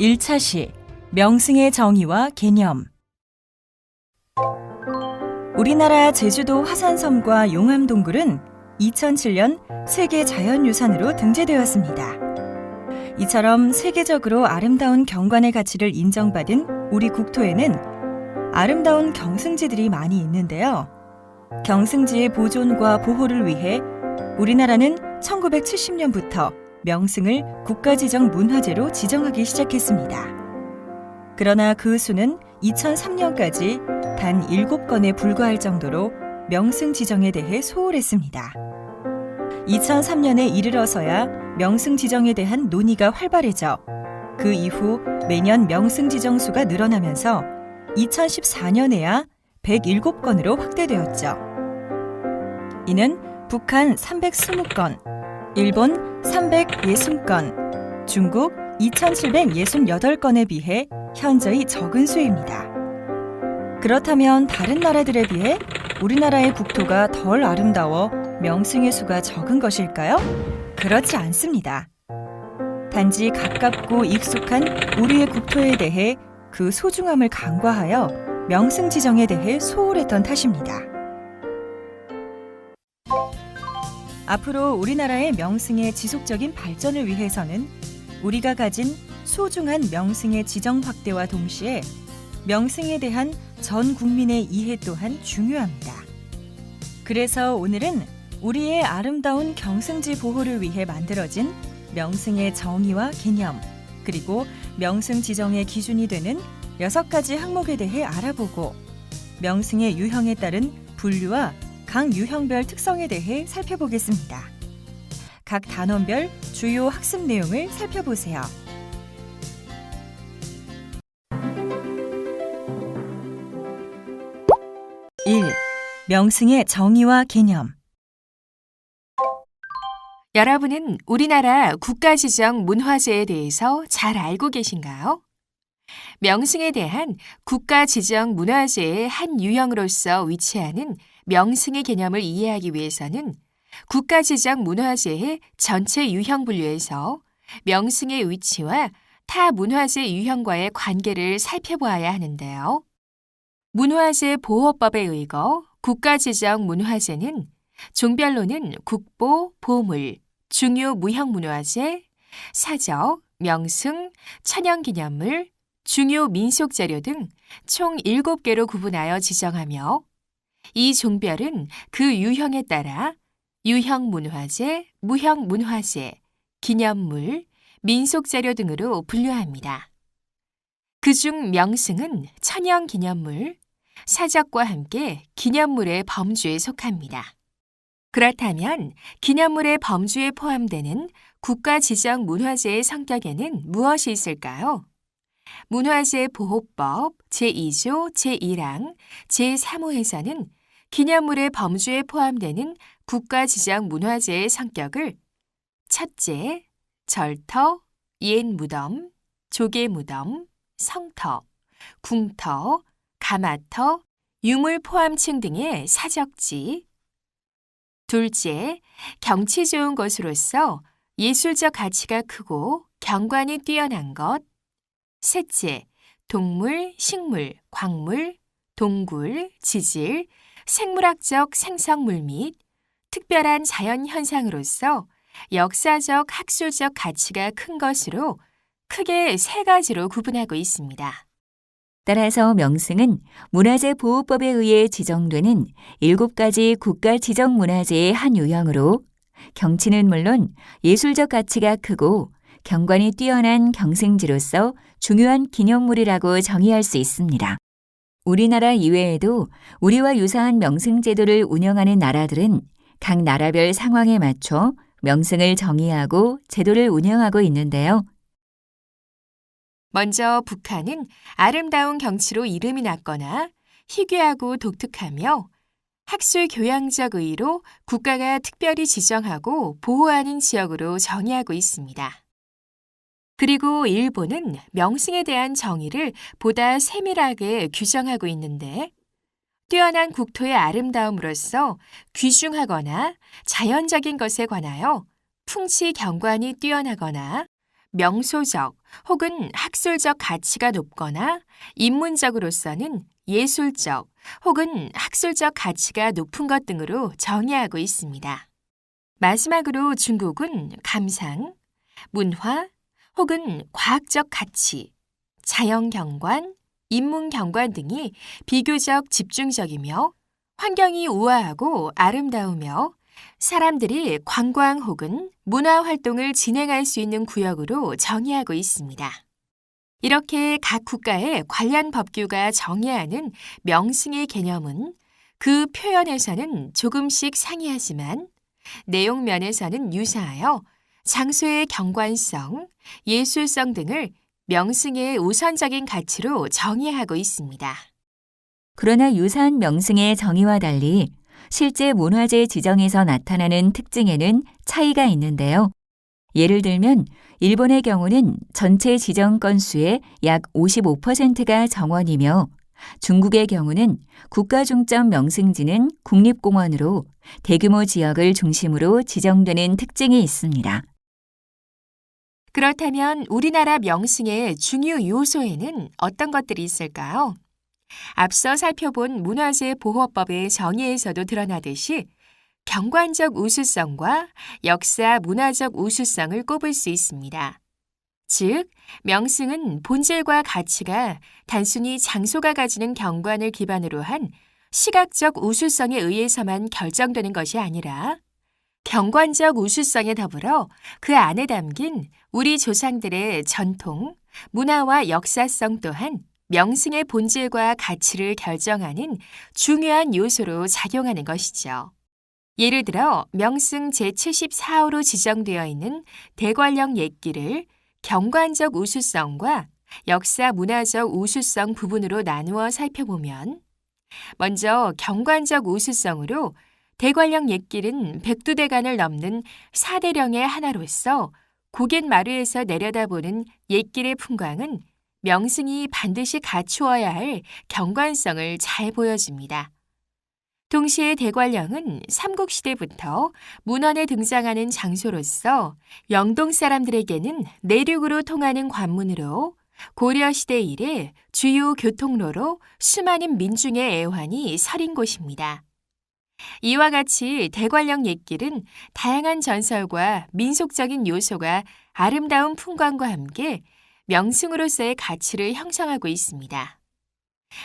1차 시 명승의 정의와 개념 우리나라 제주도 화산섬과 용암 동굴은 2007년 세계 자연유산으로 등재되었습니다. 이처럼 세계적으로 아름다운 경관의 가치를 인정받은 우리 국토에는 아름다운 경승지들이 많이 있는데요. 경승지의 보존과 보호를 위해 우리나라는 1970년부터 명승을 국가지정 문화재로 지정하기 시작했습니다. 그러나 그 수는 2003년까지 단 7건에 불과할 정도로 명승 지정에 대해 소홀했습니다. 2003년에 이르러서야 명승 지정에 대한 논의가 활발해져 그 이후 매년 명승 지정 수가 늘어나면서 2014년에야 107건으로 확대되었죠. 이는 북한 320건, 일본 360건, 중국 2768건에 비해 현저히 적은 수입니다. 그렇다면 다른 나라들에 비해 우리나라의 국토가 덜 아름다워 명승의 수가 적은 것일까요? 그렇지 않습니다. 단지 가깝고 익숙한 우리의 국토에 대해 그 소중함을 간과하여 명승 지정에 대해 소홀했던 탓입니다. 앞으로 우리나라의 명승의 지속적인 발전을 위해서는 우리가 가진 소중한 명승의 지정 확대와 동시에 명승에 대한 전 국민의 이해 또한 중요합니다. 그래서 오늘은 우리의 아름다운 경승지 보호를 위해 만들어진 명승의 정의와 개념, 그리고 명승 지정의 기준이 되는 여섯 가지 항목에 대해 알아보고 명승의 유형에 따른 분류와 각 유형별 특성에 대해 살펴보겠습니다. 각 단원별 주요 학습 내용을 살펴보세요. 1. 명승의 정의와 개념 여러분은 우리나라 국가지정 문화재에 대해서 잘 알고 계신가요? 명승에 대한 국가지정 문화재의 한 유형으로서 위치하는 명승의 개념을 이해하기 위해서는 국가지정 문화재의 전체 유형 분류에서 명승의 위치와 타 문화재 유형과의 관계를 살펴보아야 하는데요. 문화재 보호법에 의거 국가지정 문화재는 종별로는 국보, 보물, 중요 무형 문화재, 사적, 명승, 천연기념물, 중요 민속자료 등 총 7개로 구분하여 지정하며 이 종별은 그 유형에 따라 유형 문화재, 무형 문화재, 기념물, 민속 자료 등으로 분류합니다. 그중 명승은 천연 기념물, 사적과 함께 기념물의 범주에 속합니다. 그렇다면 기념물의 범주에 포함되는 국가 지정 문화재의 성격에는 무엇이 있을까요? 문화재 보호법 제2조 제1항 제3호에서는 기념물의 범주에 포함되는 국가지정 문화재의 성격을 첫째, 절터, 옛 무덤, 조개 무덤, 성터, 궁터, 가마터, 유물 포함층 등의 사적지. 둘째, 경치 좋은 것으로서 예술적 가치가 크고 경관이 뛰어난 것. 셋째, 동물, 식물, 광물, 동굴, 지질, 생물학적 생성물 및 특별한 자연 현상으로서 역사적, 학술적 가치가 큰 것으로 크게 세 가지로 구분하고 있습니다. 따라서 명승은 문화재 보호법에 의해 지정되는 7가지 국가 지정 문화재의 한 유형으로 경치는 물론 예술적 가치가 크고 경관이 뛰어난 경승지로서 중요한 기념물이라고 정의할 수 있습니다. 우리나라 이외에도 우리와 유사한 명승 제도를 운영하는 나라들은 각 나라별 상황에 맞춰 명승을 정의하고 제도를 운영하고 있는데요. 먼저 북한은 아름다운 경치로 이름이 났거나 희귀하고 독특하며 학술 교양적 의의로 국가가 특별히 지정하고 보호하는 지역으로 정의하고 있습니다. 그리고 일본은 명승에 대한 정의를 보다 세밀하게 규정하고 있는데 뛰어난 국토의 아름다움으로써 귀중하거나 자연적인 것에 관하여 풍치 경관이 뛰어나거나 명소적 혹은 학술적 가치가 높거나 인문적으로서는 예술적 혹은 학술적 가치가 높은 것 등으로 정의하고 있습니다. 마지막으로 중국은 감상, 문화 혹은 과학적 가치, 자연경관, 인문경관 등이 비교적 집중적이며 환경이 우아하고 아름다우며 사람들이 관광 혹은 문화 활동을 진행할 수 있는 구역으로 정의하고 있습니다. 이렇게 각 국가의 관련 법규가 정의하는 명승의 개념은 그 표현에서는 조금씩 상이하지만 내용 면에서는 유사하여 장소의 경관성, 예술성 등을 명승의 우선적인 가치로 정의하고 있습니다. 그러나 유사한 명승의 정의와 달리 실제 문화재 지정에서 나타나는 특징에는 차이가 있는데요. 예를 들면 일본의 경우는 전체 지정 건수의 약 55%가 정원이며 중국의 경우는 국가 중점 명승지는 국립공원으로 대규모 지역을 중심으로 지정되는 특징이 있습니다. 그렇다면 우리나라 명승의 중요 요소에는 어떤 것들이 있을까요? 앞서 살펴본 문화재 보호법의 정의에서도 드러나듯이 경관적 우수성과 역사 문화적 우수성을 꼽을 수 있습니다. 즉, 명승은 본질과 가치가 단순히 장소가 가지는 경관을 기반으로 한 시각적 우수성에 의해서만 결정되는 것이 아니라 경관적 우수성에 더불어 그 안에 담긴 우리 조상들의 전통, 문화와 역사성 또한 명승의 본질과 가치를 결정하는 중요한 요소로 작용하는 것이죠. 예를 들어 명승 제74호로 지정되어 있는 대관령 옛길을 경관적 우수성과 역사 문화적 우수성 부분으로 나누어 살펴보면 먼저 경관적 우수성으로 대관령 옛길은 백두대간을 넘는 사대령의 하나로서 고갯마루에서 내려다보는 옛길의 풍광은 명승이 반드시 갖추어야 할 경관성을 잘 보여줍니다. 동시에 대관령은 삼국시대부터 문헌에 등장하는 장소로서 영동 사람들에게는 내륙으로 통하는 관문으로 고려시대 이래 주요 교통로로 수많은 민중의 애환이 서린 곳입니다. 이와 같이 대관령 옛길은 다양한 전설과 민속적인 요소가 아름다운 풍광과 함께 명승으로서의 가치를 형성하고 있습니다.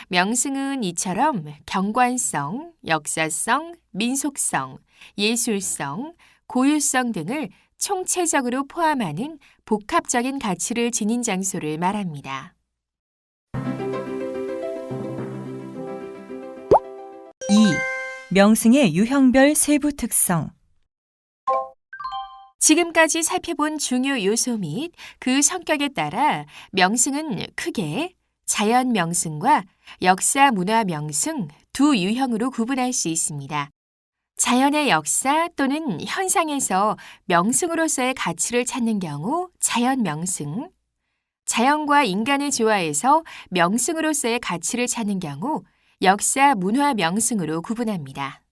명승은 이처럼 경관성, 역사성, 민속성, 예술성, 고유성 등을 총체적으로 포함하는 복합적인 가치를 지닌 장소를 말합니다. 명승의 유형별 세부 특성. 지금까지 살펴본 중요 요소 및 그 성격에 따라 명승은 크게 자연 명승과 역사 문화 명승 두 유형으로 구분할 수 있습니다. 자연의 역사 또는 현상에서 명승으로서의 가치를 찾는 경우 자연 명승, 자연과 인간의 조화에서 명승으로서의 가치를 찾는 경우 역사 문화 명승으로 구분합니다.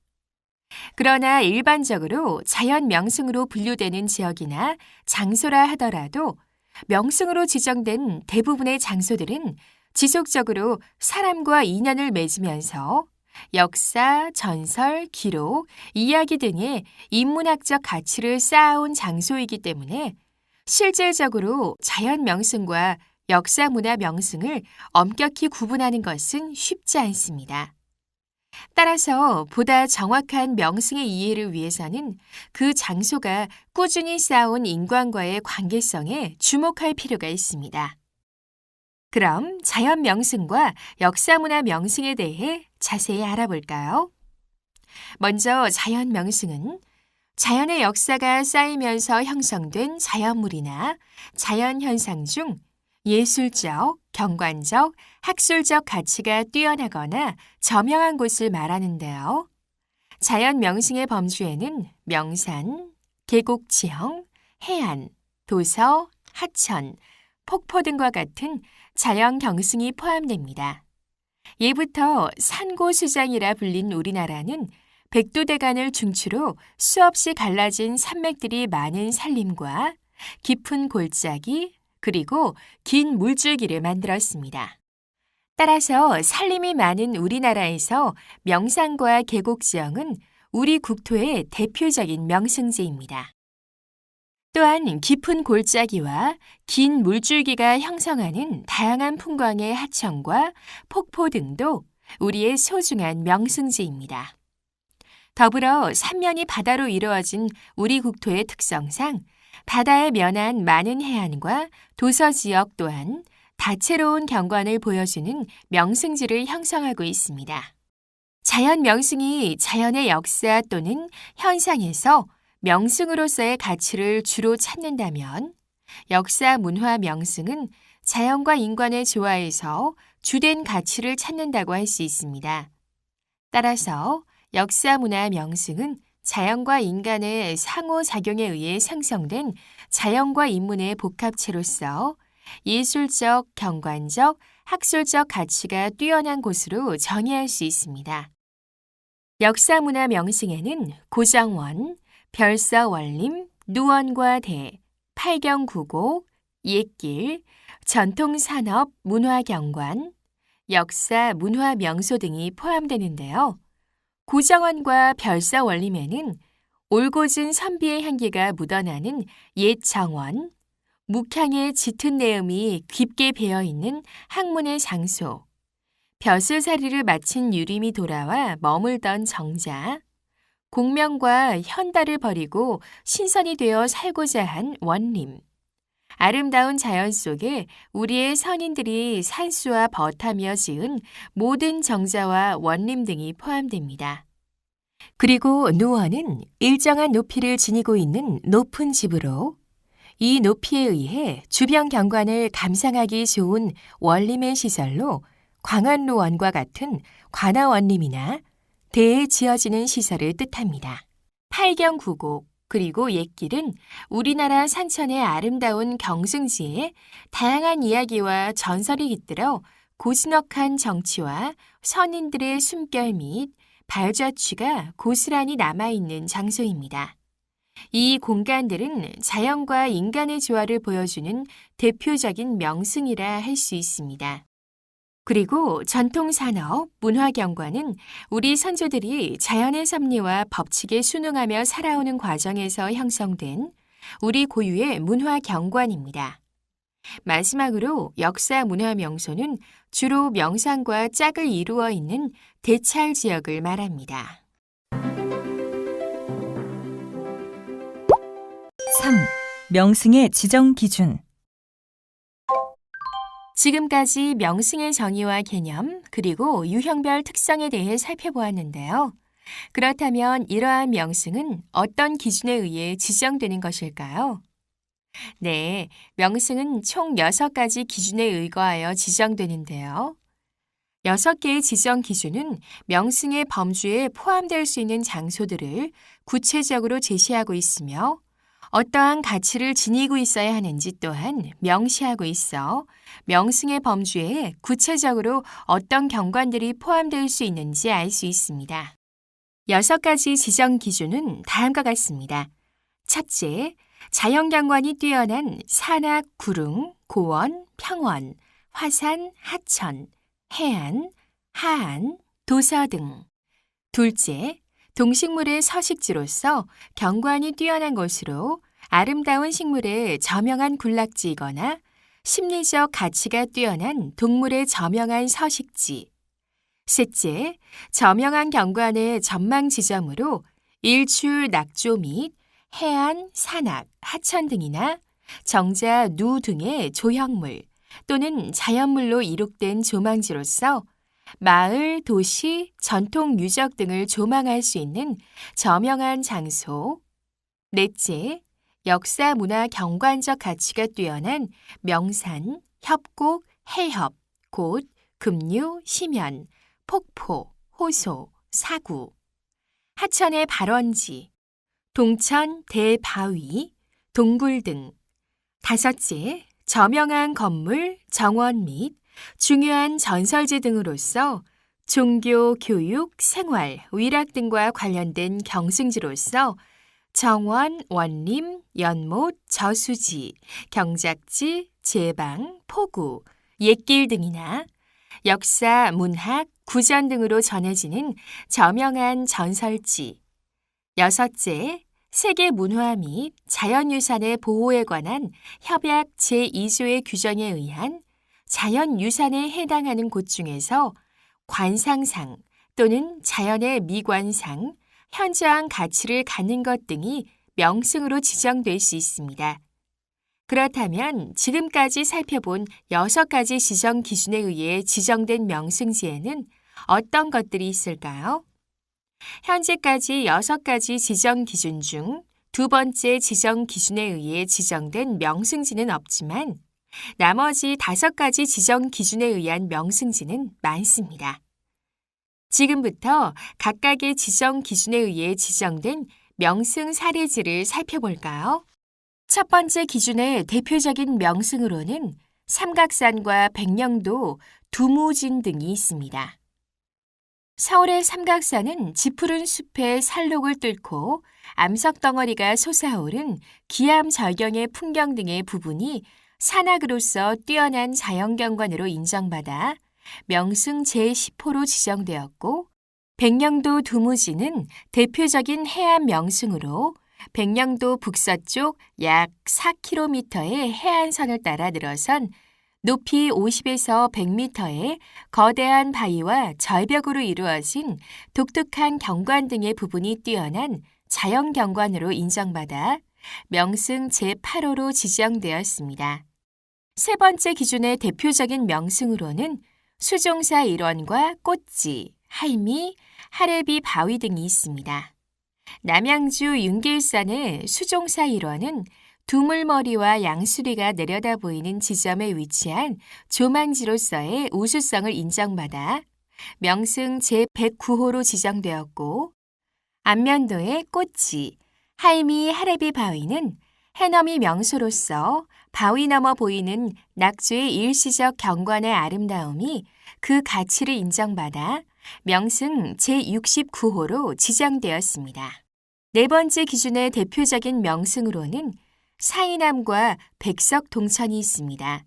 그러나 일반적으로 자연 명승으로 분류되는 지역이나 장소라 하더라도 명승으로 지정된 대부분의 장소들은 지속적으로 사람과 인연을 맺으면서 역사, 전설, 기록, 이야기 등의 인문학적 가치를 쌓아온 장소이기 때문에 실질적으로 자연 명승과 역사 문화 명승을 엄격히 구분하는 것은 쉽지 않습니다. 따라서 보다 정확한 명승의 이해를 위해서는 그 장소가 꾸준히 쌓아온 인간과의 관계성에 주목할 필요가 있습니다. 그럼 자연 명승과 역사 문화 명승에 대해 자세히 알아볼까요? 먼저 자연 명승은 자연의 역사가 쌓이면서 형성된 자연물이나 자연 현상 중 예술적, 경관적, 학술적 가치가 뛰어나거나 저명한 곳을 말하는데요. 자연 명승의 범주에는 명산, 계곡 지형, 해안, 도서, 하천, 폭포 등과 같은 자연 경승이 포함됩니다. 예부터 산고수장이라 불린 우리나라는 백두대간을 중추로 수없이 갈라진 산맥들이 많은 산림과 깊은 골짜기, 그리고 긴 물줄기를 만들었습니다. 따라서 산림이 많은 우리나라에서 명산과 계곡 지형은 우리 국토의 대표적인 명승지입니다. 또한 깊은 골짜기와 긴 물줄기가 형성하는 다양한 풍광의 하천과 폭포 등도 우리의 소중한 명승지입니다. 더불어 삼면이 바다로 이루어진 우리 국토의 특성상 바다에 면한 많은 해안과 도서 지역 또한 다채로운 경관을 보여주는 명승지를 형성하고 있습니다. 자연 명승이 자연의 역사 또는 현상에서 명승으로서의 가치를 주로 찾는다면 역사 문화 명승은 자연과 인간의 조화에서 주된 가치를 찾는다고 할 수 있습니다. 따라서 역사 문화 명승은 자연과 인간의 상호작용에 의해 생성된 자연과 인문의 복합체로서 예술적, 경관적, 학술적 가치가 뛰어난 곳으로 정의할 수 있습니다. 역사 문화 명승에는 고정원, 별서원림, 누원과 대, 팔경구곡, 옛길, 전통산업, 문화경관, 역사, 문화 명소 등이 포함되는데요. 고정원과 별서원림에는 올곧은 선비의 향기가 묻어나는 옛 정원, 묵향의 짙은 내음이 깊게 배어 있는 학문의 장소, 벼슬살이를 마친 유림이 돌아와 머물던 정자, 공명과 현달을 버리고 신선이 되어 살고자 한 원림, 아름다운 자연 속에 우리의 선인들이 산수와 벗하며 지은 모든 정자와 원림 등이 포함됩니다. 그리고 누원은 일정한 높이를 지니고 있는 높은 집으로 이 높이에 의해 주변 경관을 감상하기 좋은 원림의 시설로 광안루원과 같은 관아원림이나 대에 지어지는 시설을 뜻합니다. 팔경구곡 그리고 옛길은 우리나라 산천의 아름다운 경승지에 다양한 이야기와 전설이 깃들어 고즈넉한 정치와 선인들의 숨결 및 발자취가 고스란히 남아있는 장소입니다. 이 공간들은 자연과 인간의 조화를 보여주는 대표적인 명승이라 할 수 있습니다. 그리고 전통산업, 문화경관은 우리 선조들이 자연의 섭리와 법칙에 순응하며 살아오는 과정에서 형성된 우리 고유의 문화경관입니다. 마지막으로 역사 문화 명소는 주로 명산과 짝을 이루어 있는 대찰 지역을 말합니다. 3. 명승의 지정 기준 지금까지 명승의 정의와 개념, 그리고 유형별 특성에 대해 살펴보았는데요. 그렇다면 이러한 명승은 어떤 기준에 의해 지정되는 것일까요? 네, 명승은 총 6가지 기준에 의거하여 지정되는데요. 6개의 지정 기준은 명승의 범주에 포함될 수 있는 장소들을 구체적으로 제시하고 있으며 어떠한 가치를 지니고 있어야 하는지 또한 명시하고 있어 명승의 범주에 구체적으로 어떤 경관들이 포함될 수 있는지 알 수 있습니다. 여섯 가지 지정 기준은 다음과 같습니다. 첫째, 자연경관이 뛰어난 산악, 구릉, 고원, 평원, 화산, 하천, 해안, 하안, 도서 등. 둘째, 동식물의 서식지로서 경관이 뛰어난 곳으로 아름다운 식물의 저명한 군락지이거나 심리적 가치가 뛰어난 동물의 저명한 서식지. 셋째, 저명한 경관의 전망 지점으로 일출, 낙조 및 해안, 산악, 하천 등이나 정자, 누 등의 조형물 또는 자연물로 이룩된 조망지로서 마을, 도시, 전통 유적 등을 조망할 수 있는 저명한 장소. 넷째, 역사 문화 경관적 가치가 뛰어난 명산, 협곡, 해협, 곳, 급류, 심연, 폭포, 호소, 사구. 하천의 발원지, 동천, 대바위, 동굴 등. 다섯째, 저명한 건물, 정원 및 중요한 전설지 등으로서 종교, 교육, 생활, 위락 등과 관련된 경승지로서 정원, 원림, 연못, 저수지, 경작지, 제방, 포구, 옛길 등이나 역사, 문학, 구전 등으로 전해지는 저명한 전설지. 여섯째, 세계 문화 및 자연유산의 보호에 관한 협약 제2조의 규정에 의한 자연 유산에 해당하는 곳 중에서 관상상 또는 자연의 미관상, 현저한 가치를 갖는 것 등이 명승으로 지정될 수 있습니다. 그렇다면 지금까지 살펴본 여섯 가지 지정 기준에 의해 지정된 명승지에는 어떤 것들이 있을까요? 현재까지 여섯 가지 지정 기준 중 두 번째 지정 기준에 의해 지정된 명승지는 없지만 나머지 다섯 가지 지정 기준에 의한 명승지는 많습니다. 지금부터 각각의 지정 기준에 의해 지정된 명승 사례지를 살펴볼까요? 첫 번째 기준의 대표적인 명승으로는 삼각산과 백령도, 두무진 등이 있습니다. 서울의 삼각산은 지푸른 숲의 산록을 뚫고 암석 덩어리가 솟아오른 기암 절경의 풍경 등의 부분이 산악으로서 뛰어난 자연경관으로 인정받아 명승 제10호로 지정되었고 백령도 두무지는 대표적인 해안 명승으로 백령도 북서쪽 약 4km의 해안선을 따라 늘어선 높이 50에서 100m의 거대한 바위와 절벽으로 이루어진 독특한 경관 등의 부분이 뛰어난 자연 경관으로 인정받아 명승 제8호로 지정되었습니다. 세 번째 기준의 대표적인 명승으로는 수종사 일원과 꽃지, 할미, 하레비 바위 등이 있습니다. 남양주 윤길산의 수종사 일원은 두물머리와 양수리가 내려다 보이는 지점에 위치한 조망지로서의 우수성을 인정받아 명승 제109호로 지정되었고 안면도의 꽃지, 할미 하레비 바위는 해넘이 명소로서 바위 넘어 보이는 낙주의 일시적 경관의 아름다움이 그 가치를 인정받아 명승 제69호로 지정되었습니다. 네 번째 기준의 대표적인 명승으로는 사이남과 백석 동천이 있습니다.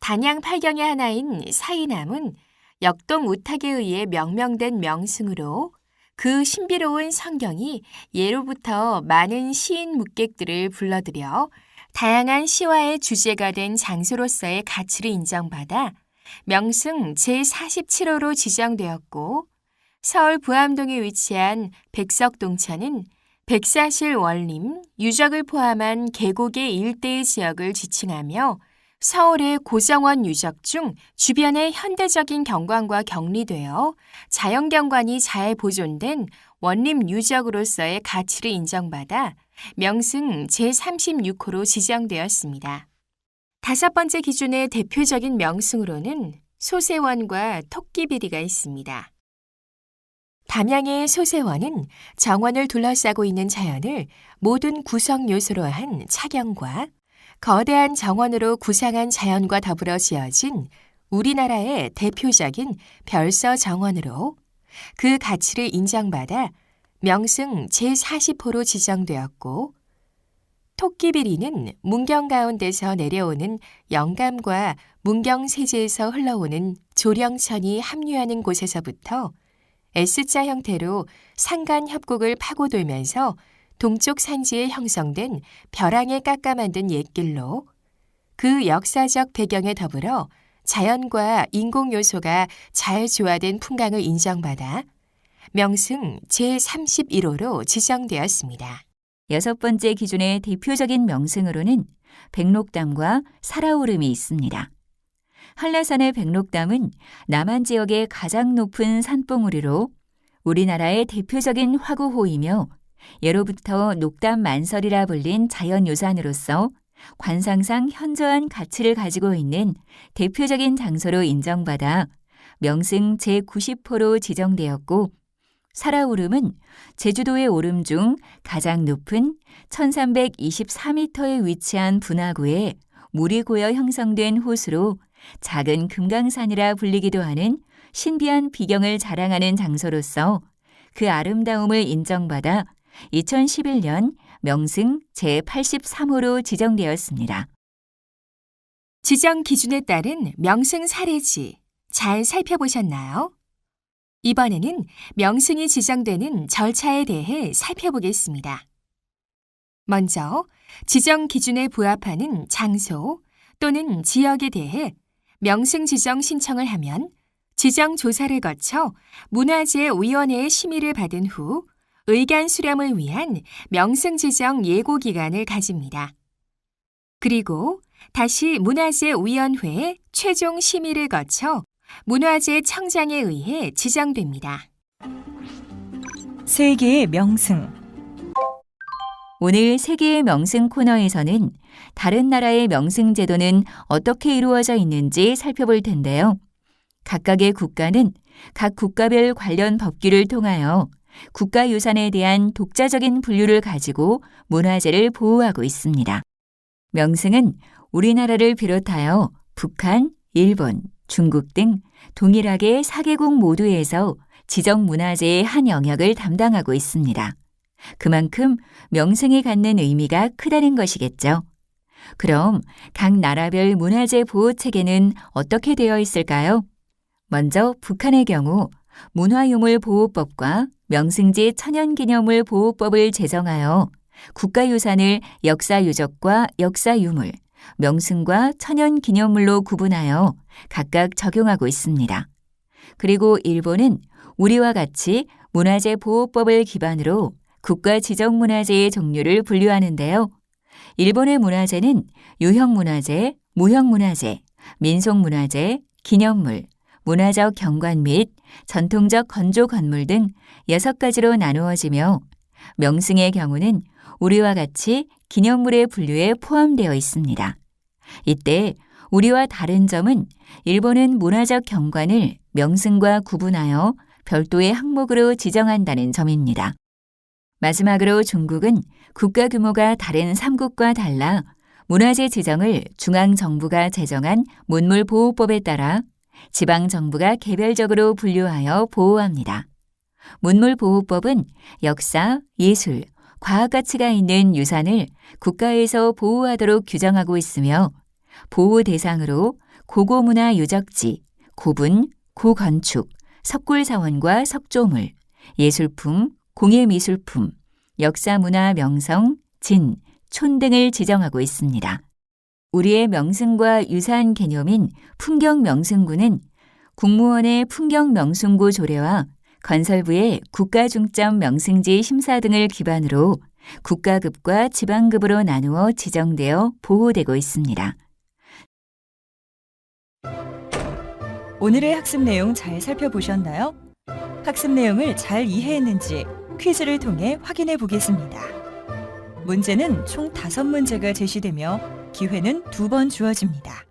단양 팔경의 하나인 사이남은 역동 우탁에 의해 명명된 명승으로 그 신비로운 성경이 예로부터 많은 시인 묵객들을 불러들여 다양한 시와의 주제가 된 장소로서의 가치를 인정받아 명승 제47호로 지정되었고 서울 부암동에 위치한 백석동천은 백사실 원림, 유적을 포함한 계곡의 일대의 지역을 지칭하며 서울의 고정원 유적 중 주변의 현대적인 경관과 격리되어 자연경관이 잘 보존된 원림 유적으로서의 가치를 인정받아 명승 제36호로 지정되었습니다. 다섯 번째 기준의 대표적인 명승으로는 소세원과 토끼비리가 있습니다. 담양의 소세원은 정원을 둘러싸고 있는 자연을 모든 구성 요소로 한 차경과 거대한 정원으로 구상한 자연과 더불어 지어진 우리나라의 대표적인 별서 정원으로 그 가치를 인정받아 명승 제40호로 지정되었고 토끼비리는 문경 가운데서 내려오는 영감과 문경 세제에서 흘러오는 조령천이 합류하는 곳에서부터 S자 형태로 상간 협곡을 파고 돌면서 동쪽 산지에 형성된 벼랑에 깎아 만든 옛길로 그 역사적 배경에 더불어 자연과 인공 요소가 잘 조화된 풍광을 인정받아 명승 제31호로 지정되었습니다. 여섯 번째 기준의 대표적인 명승으로는 백록담과 살아오름이 있습니다. 한라산의 백록담은 남한 지역의 가장 높은 산봉우리로 우리나라의 대표적인 화구호이며 예로부터 녹담 만설이라 불린 자연유산으로서 관상상 현저한 가치를 가지고 있는 대표적인 장소로 인정받아 명승 제90호로 지정되었고 살아오름은 제주도의 오름 중 가장 높은 1324m에 위치한 분화구에 물이 고여 형성된 호수로 작은 금강산이라 불리기도 하는 신비한 비경을 자랑하는 장소로서 그 아름다움을 인정받아 2011년 명승 제83호로 지정되었습니다. 지정 기준에 따른 명승 사례지 잘 살펴보셨나요? 이번에는 명승이 지정되는 절차에 대해 살펴보겠습니다. 먼저 지정 기준에 부합하는 장소 또는 지역에 대해 명승 지정 신청을 하면 지정 조사를 거쳐 문화재위원회의 심의를 받은 후 의견 수렴을 위한 명승 지정 예고 기간을 가집니다. 그리고 다시 문화재위원회의 최종 심의를 거쳐 문화재 청장에 의해 지정됩니다. 세계의 명승. 오늘 세계의 명승 코너에서는 다른 나라의 명승 제도는 어떻게 이루어져 있는지 살펴볼 텐데요. 각각의 국가는 각 국가별 관련 법규를 통하여 국가유산에 대한 독자적인 분류를 가지고 문화재를 보호하고 있습니다. 명승은 우리나라를 비롯하여 북한, 일본, 중국 등 동일하게 4개국 모두에서 지정 문화재의 한 영역을 담당하고 있습니다. 그만큼 명승이 갖는 의미가 크다는 것이겠죠. 그럼 각 나라별 문화재 보호 체계는 어떻게 되어 있을까요? 먼저 북한의 경우 문화유물보호법과 명승지 천연기념물 보호법을 제정하여 국가유산을 역사유적과 역사유물, 명승과 천연기념물로 구분하여 각각 적용하고 있습니다. 그리고 일본은 우리와 같이 문화재 보호법을 기반으로 국가 지정 문화재의 종류를 분류하는데요. 일본의 문화재는 유형 문화재, 무형 문화재, 민속 문화재, 기념물, 문화적 경관 및 전통적 건조 건물 등 여섯 가지로 나누어지며 명승의 경우는 우리와 같이 기념물의 분류에 포함되어 있습니다. 이때 우리와 다른 점은 일본은 문화적 경관을 명승과 구분하여 별도의 항목으로 지정한다는 점입니다. 마지막으로 중국은 국가 규모가 다른 3국과 달라 문화재 지정을 중앙정부가 제정한 문물보호법에 따라 지방정부가 개별적으로 분류하여 보호합니다. 문물보호법은 역사, 예술, 과학 가치가 있는 유산을 국가에서 보호하도록 규정하고 있으며 보호 대상으로 고고문화 유적지, 고분, 고건축, 석굴사원과 석조물, 예술품, 공예미술품, 역사문화 명성, 진, 촌 등을 지정하고 있습니다. 우리의 명승과 유사한 개념인 풍경명승구는 국무원의 풍경명승구 조례와 건설부의 국가중점 명승지 심사 등을 기반으로 국가급과 지방급으로 나누어 지정되어 보호되고 있습니다. 오늘의 학습 내용 잘 살펴보셨나요? 학습 내용을 잘 이해했는지 퀴즈를 통해 확인해 보겠습니다. 문제는 총 5문제가 제시되며 기회는 두 번 주어집니다.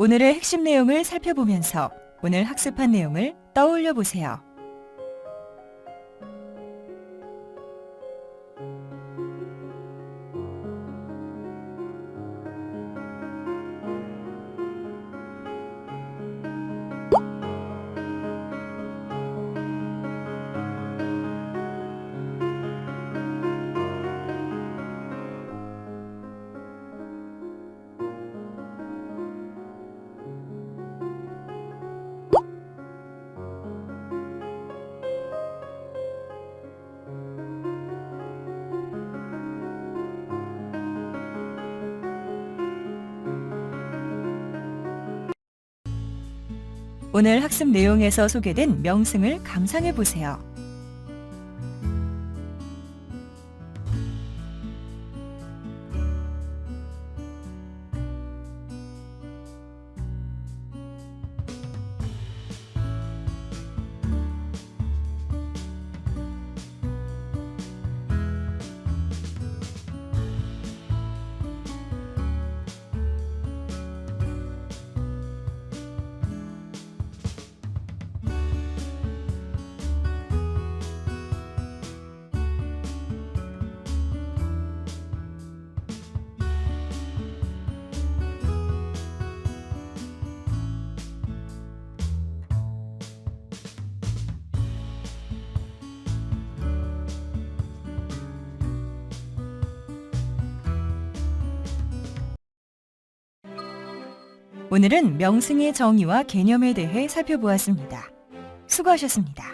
오늘의 핵심 내용을 살펴보면서 오늘 학습한 내용을 떠올려 보세요. 오늘 학습 내용에서 소개된 명승을 감상해 보세요. 오늘은 명승의 정의와 개념에 대해 살펴보았습니다. 수고하셨습니다.